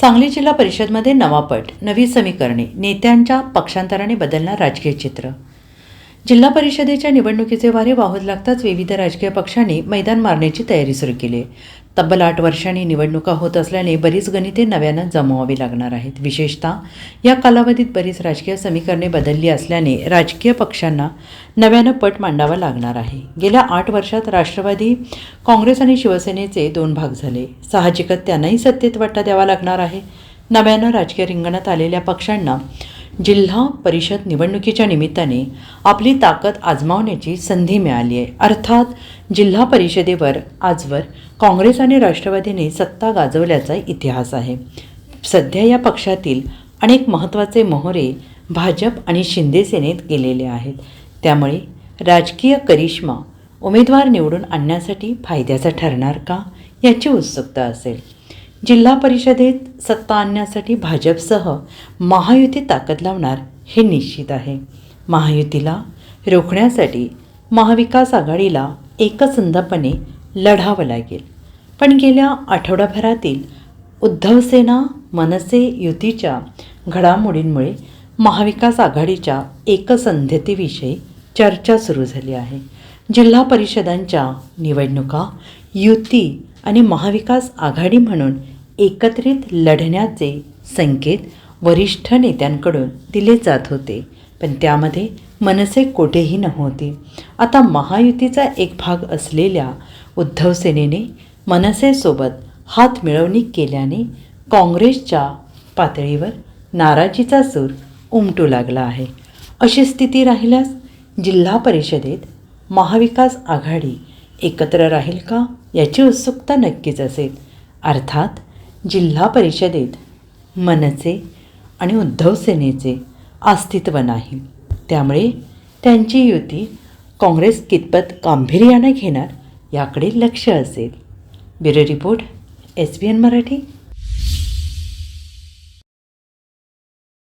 सांगली जिल्हा परिषदमध्ये नवापट नवी समीकरणे नेत्यांच्या पक्षांतराने बदलणार राजकीय चित्र. जिल्हा परिषदेच्या निवडणुकीचे वारे वाहू लागताच विविध राजकीय पक्षांनी मैदान मारण्याची तयारी सुरू केली. आहे तब्बल आठ वर्षांनी निवडणुका होत असल्याने बरीच गणिते नव्यानं जमवावी लागणार आहेत. विशेषतः या कालावधीत बरीच राजकीय समीकरणे बदलली असल्याने राजकीय पक्षांना नव्यानं पट मांडावा लागणार आहे. गेल्या आठ वर्षात राष्ट्रवादी काँग्रेस आणि शिवसेनेचे दोन भाग झाले. साहजिकच त्यांनाही सत्तेत वाटा द्यावा लागणार आहे. नव्यानं राजकीय रिंगणात आलेल्या पक्षांना जिल्हा परिषद निवडणुकीच्या निमित्ताने आपली ताकद आजमावण्याची संधी मिळाली आहे. अर्थात जिल्हा परिषदेवर आजवर काँग्रेस आणि राष्ट्रवादीने सत्ता गाजवल्याचा इतिहास आहे. सध्या या पक्षातील अनेक महत्त्वाचे मोहरे भाजप आणि शिंदे सेनेत गेलेले आहेत. त्यामुळे राजकीय करिश्मा उमेदवार निवडून आणण्यासाठी फायद्याचा ठरणार का याची उत्सुकता असेल. जिल्हा परिषदेत सत्ता आणण्यासाठी भाजपसह महायुती ताकद लावणार हे निश्चित आहे. महायुतीला रोखण्यासाठी महाविकास आघाडीला एकसंधपणे लढावं लागेल. पण गेल्या आठवडाभरातील उद्धवसेना मनसे युतीच्या घडामोडींमुळे महाविकास आघाडीच्या एकसंधतेविषयी चर्चा सुरू झाली आहे. जिल्हा परिषदांच्या निवडणुका युती आणि महाविकास आघाडी म्हणून एकत्रित लढण्याचे संकेत वरिष्ठ नेत्यांकडून दिले जात होते. पण त्यामध्ये मनसे कोठेही नव्हते. आता महायुतीचा एक भाग असलेल्या उद्धव सेनेने मनसेसोबत हात मिळवणी केल्याने काँग्रेसच्या पातळीवर नाराजीचा सूर उमटू लागला आहे. अशी स्थिती राहिल्यास जिल्हा परिषदेत महाविकास आघाडी एकत्र राहील का याची उत्सुकता नक्कीच असेल. अर्थात जिल्हा परिषदेत मनसे आणि उद्धव सेनेचे अस्तित्व नाही. त्यामुळे त्यांची युती काँग्रेस कितपत गांभीर्यानं घेणार याकडे लक्ष असेल. Bureau report S B N Marathi.